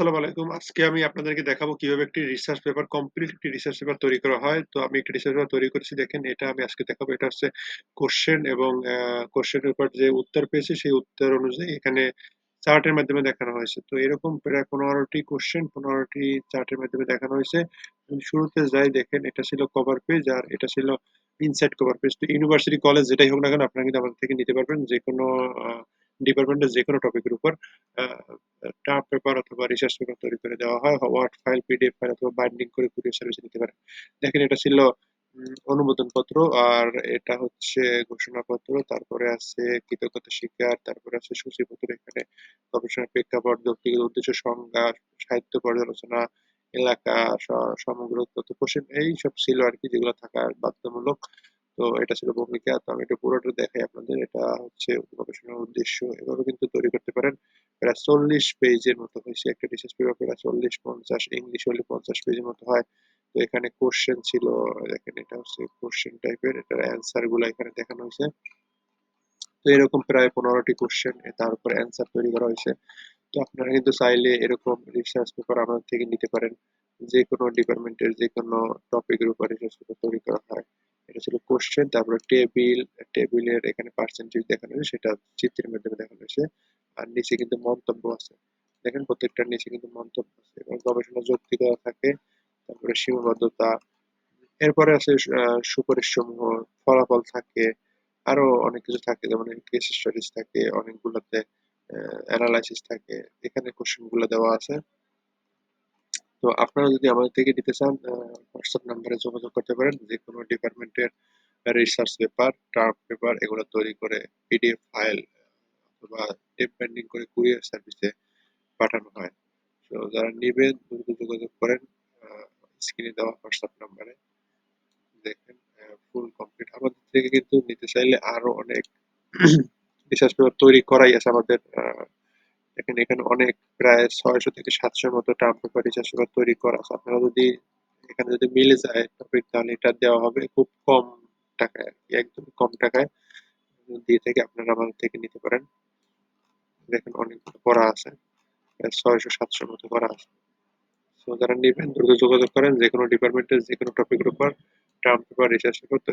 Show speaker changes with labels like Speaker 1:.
Speaker 1: আসসালামু আলাইকুম। আজকে আমি আপনাদেরকে দেখাবো কীভাবে একটি রিসার্চ পেপার কমপ্লিট একটি রিসার্চ পেপার তৈরি করা হয়। তো আমি একটি রিসার্চ পেপার তৈরি করেছি, দেখেন এটা আমি আজকে দেখাবো। এটা হচ্ছে কোয়েশ্চেন এবং আ কোয়েশ্চেনের উপর যে উত্তর পেয়েছি, সেই উত্তর অনুযায়ী এখানে চার্টের মাধ্যমে দেখানো হয়েছে। তো এরকম প্রায় ১৫ টি কোয়েশ্চেন ১৫ টি চার্টের মাধ্যমে দেখানো হয়েছে। শুরুতে যাই, দেখেন এটা ছিল কভার পেজ আর এটা ছিল ইনসাইড কভার পেজ। তো ইউনিভার্সিটি কলেজ যেটাই হোক না কেন, আপনারা কিন্তু আমাদের থেকে নিতে পারবেন। যেকোনো আ ডিপার্টমেন্টের যেকোনো টপিকের উপর টার্ম পেপার অথবা রিসার্চ পেপার তৈরি করে দেওয়া হয়। ওয়ার্ড ফাইল, পিডিএফ ফাইল অথবা বাইন্ডিং করে কুরিয়ার সার্ভিসে নিতে পারেন। দেখেন এটা ছিল অনুমোদনপত্র আর এটা হচ্ছে ঘোষণাপত্র। তারপরে আছে কৃতজ্ঞতা স্বীকার, তারপরে আছে সূচিপত্র এখানে গবেষণার প্রেক্ষাপট, ব্যক্তিগত উদ্দেশ্য, সংজ্ঞা, সাহিত্য পর্যালোচনা, এলাকা, সমগ্র তথ্য কোশ্চেন এইসব ছিল আর কি যেগুলো থাকা বাধ্যতামূলক। তো এটা ছিল ভূমিকা। তো আমি এটা পুরোটা দেখাই আপনাদের। এটা হচ্ছে গবেষণার উদ্দেশ্য। এভাবে কিন্তু তৈরি করতে পারেন। প্রায় ৪০ পেজের মতো হয়েছে একটা রিসার্চ পেপার প্রায় ৪০-৫০ ইংলিশ হলে ৫০ পেজের মতো হয়। তো এখানে কোয়েশ্চেন ছিল, দেখেন এটা হচ্ছে কোশ্চেন টাইপের এটার অ্যান্সারগুলো এখানে দেখানো হয়েছে তো এরকম প্রায় ১৫ টি কোয়েশ্চেন তার উপর অ্যান্সার তৈরি করা হয়েছে। তো আপনারা কিন্তু চাইলে এরকম রিসার্চ পেপার আমাদের থেকে নিতে পারেন। যেকোনো ডিপার্টমেন্টের যেকোনো টপিকের উপর রিসার্চ পেপার তৈরি করা হয়। এটা ছিল কোশ্চেন তারপরে টেবিল, টেবিলের এখানে পার্সেন্টেজ দেখানো হয়েছে সেটা চিত্রের মাধ্যমে দেখানো হয়েছে। আর নিচে কিন্তু মন্তব্য আছে। দেখেন প্রত্যেকটার নিচে কিন্তু মন্তব্য আছে এবং গবেষণা যৌক্তিকতা থাকে। তারপরে সীমাবদ্ধতা। এরপরে আছে আ সুপারিশসমূহ, ফলাফল থাকে। আরও অনেক কিছু থাকে যেমন কেস স্টাডিজ থাকে, অনেকগুলোতে আ এনালাইসিস থাকে। এখানে কোশ্চেনগুলো দেওয়া আছে। তো আপনারা যদি আমাদের থেকে নিতে চান হোয়াটসঅ্যাপ নাম্বারে যোগাযোগ করতে পারেন। যেকোনো ডিপার্টমেন্টের রিসার্চ পেপার, টার্ম পেপার এগুলো তৈরি করে পিডিএফ ফাইল অথবা টেপ বাইন্ডিং করে কুরিয়ার সার্ভিসে পাঠানো হয়। তো যারা নিবেন দ্রুত যোগাযোগ করেন স্ক্রিনে দেওয়া হোয়াটসঅ্যাপ নাম্বারে। দেখেন ফুল কমপ্লিট আমাদের থেকে কিন্তু নিতে চাইলে আরও অনেক রিসার্চ পেপার তৈরি করাই আছে আমাদের আ দেখেন এখানে অনেক প্রায় ৬০০ থেকে ৭০০ র মতো টার্ম পেপার রিসার্চ পেপার তৈরি করা আছে। আপনারা যদি এখানে যদি মিলে যায় টপিক তাহলে এটা দেওয়া হবে খুব কম টাকায় একদম কম টাকায় দিয়ে থেকে আপনারা আমাদের থেকে নিতে পারেন। দেখেন অনেকগুলো করা আছে। ছয়শো ৬০০-৭০০ মতো করা আছে। তো যারা নেবেন, দ্রুত যোগাযোগ করেন যে কোনো ডিপার্টমেন্টের যে কোনো টপিকের উপর টার্ম পেপার রিসার্চ পেপার